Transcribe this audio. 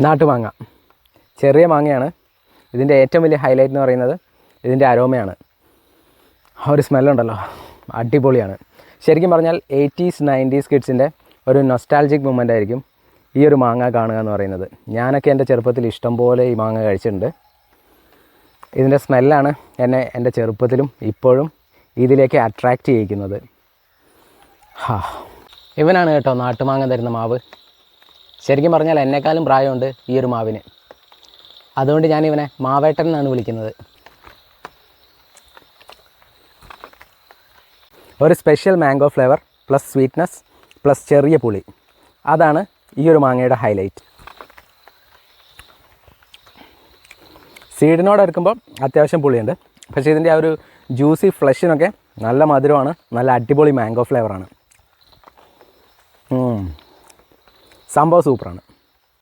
നാട്ടുമാങ്ങ ചെറിയ മാങ്ങയാണ്. ഇതിന്റെ ഏറ്റവും വലിയ ഹൈലൈറ്റ് എന്ന് പറയുന്നത് ഇതിന്റെ അരോമയാണ് ആ ഒരു സ്മെല്ലുണ്ടല്ലോ അടിപൊളിയാണ്. ശരിക്കും പറഞ്ഞാൽ എയ്റ്റീസ് നയന്റീസ് കിഡ്സിന്റെ ഒരു നൊസ്റ്റാൾജിക് മൂമെന്റ് ആയിരിക്കും ഈ ഒരു മാങ്ങ കാണുക എന്ന് പറയുന്നത്. ഞാനൊക്കെ എന്റെ ചെറുപ്പത്തിൽ ഇഷ്ടം പോലെ ഈ മാങ്ങ കഴിച്ചിട്ടുണ്ട്. ഇതിന്റെ സ്മെല്ലാണ് എന്നെ എന്റെ ചെറുപ്പത്തിലും ഇപ്പോഴും ഇതിലേക്ക് അട്രാക്റ്റ് ചെയ്യിക്കുന്നത്. ഹാ. ഇവനാണ് കേട്ടോ നാട്ടുമാങ്ങ തരുന്ന മാവ്. ശരിക്കും പറഞ്ഞാൽ എന്നെക്കാളും പ്രായമുണ്ട് ഈ ഒരു മാവിന്. അതുകൊണ്ട് ഞാൻ ഇവനെ മാവേട്ടൻ എന്നാണ് വിളിക്കുന്നത്. ഒരു special mango flavour plus sweetness plus ചെറിയ പുളി. അതാണ് ഈ ഒരു മാങ്ങയുടെ ഹൈലൈറ്റ് സീഡിനോട് എടുക്കുമ്പോൾ അത്യാവശ്യം പുളിയുണ്ട്. പക്ഷേ ഇതിന്റെ ആ ഒരു ജ്യൂസി ഫ്ലഷിനൊക്കെ നല്ല മധുരമാണ് നല്ല അടിപൊളി മാംഗോ ഫ്ലേവറാണ് സംഭവം സൂപ്പറാണ്.